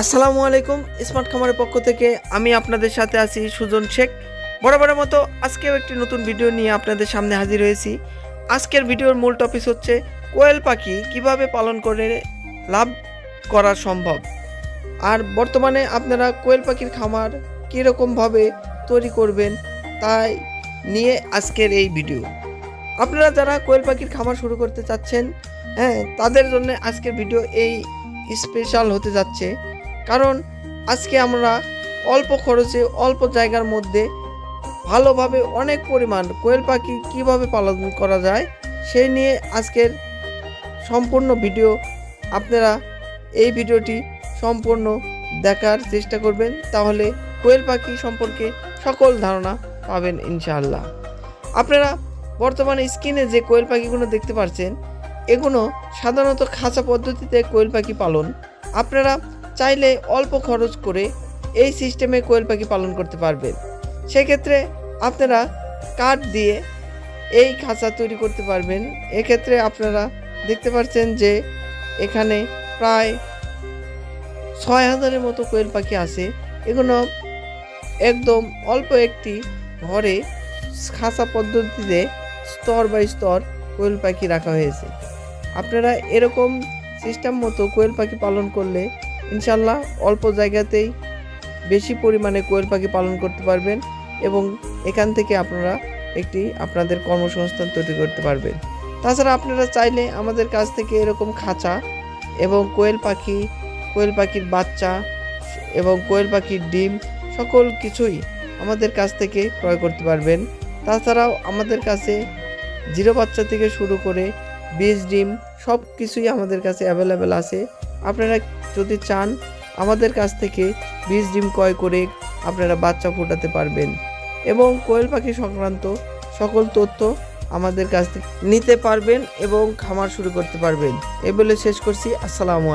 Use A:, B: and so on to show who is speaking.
A: আসসালামু আলাইকুম, স্মার্ট খামারের পক্ষ থেকে আমি আপনাদের সাথে আছি সুজন শেখ। বরাবরের মতো আজকেও একটি নতুন ভিডিও নিয়ে আপনাদের সামনে হাজির হয়েছি। আজকের ভিডিওর মূল টপিক হচ্ছে কোয়েল পাখি কীভাবে পালন করে লাভ করা সম্ভব? আর বর্তমানে আপনারা কোয়েল পাখির খামার কীরকমভাবে তৈরি করবেন তাই নিয়ে আজকের এই ভিডিও। আপনারা যারা কোয়েল পাখির খামার শুরু করতে চাচ্ছেন হ্যাঁ তাদের জন্য আজকের ভিডিও এই স্পেশাল হতে যাচ্ছে। কারণ আজকে আমরা অল্প খরচে, অল্প জায়গার মধ্যে ভালোভাবে অনেক পরিমাণ কোয়েল পাখি কীভাবে পালন করা যায়, সেই নিয়ে আজকের সম্পূর্ণ ভিডিও আপনারা এই ভিডিওটি সম্পূর্ণ দেখার চেষ্টা করবেন। তাহলে কোয়েল পাখি সম্পর্কে সকল ধারণা পাবেন ইনশাআল্লাহ। আপনারা বর্তমানে স্ক্রিনে যে কোয়েল পাখিগুলো দেখতে পাচ্ছেন এগুলো সাধারণত খাঁচা পদ্ধতিতে কোয়েল পাখি পালন। আপনারা চাইলে অল্প খরচ করে এই সিস্টেমে কোয়েল পাখি পালন করতে পারবেন সেক্ষেত্রে আপনারা কাঠ দিয়ে এই খাঁচা তৈরি করতে পারবেন। এক্ষেত্রে আপনারা দেখতে পাচ্ছেন যে এখানে প্রায় ছয় হাজারের মতো কোয়েল পাখি আছে। এগুলো একদম অল্প একটি ঘরে খাঁচা পদ্ধতিতে স্তর বাই স্তর কোয়েল পাখি রাখা হয়েছে। আপনারা এরকম সিস্টেম মতো কোয়েল পাখি পালন করলে ইনশাল্লাহ অল্প জায়গাতেই বেশি পরিমাণে কোয়েল পাখি পালন করতে পারবেন এবং এখান থেকে আপনারা একটি আপনাদের কর্মসংস্থান তৈরি করতে পারবেন। তাছাড়া আপনারা চাইলে আমাদের কাছ থেকে এরকম খাঁচা এবং কোয়েল পাখি, কোয়েল পাখির বাচ্চা এবং কোয়েল পাখির ডিম সকল কিছুই আমাদের কাছ থেকে ক্রয় করতে পারবেন। তাছাড়াও আমাদের কাছে জিরো বাচ্চা থেকে শুরু করে বীজ, ডিম সব কিছুই আমাদের কাছে অ্যাভেলেবেল আছে। আপনারা যদি চান, আমাদের কাছ থেকে বীজ ডিম ক্রয় করে আপনারা বাচ্চা ফোটাতে পারবেন। এবং কোয়েল পাখি সংক্রান্ত সকল তথ্য আমাদের কাছ থেকে নিতে পারবেন এবং খামার শুরু করতে পারবেন। এ বলে শেষ করছি। আসসালামু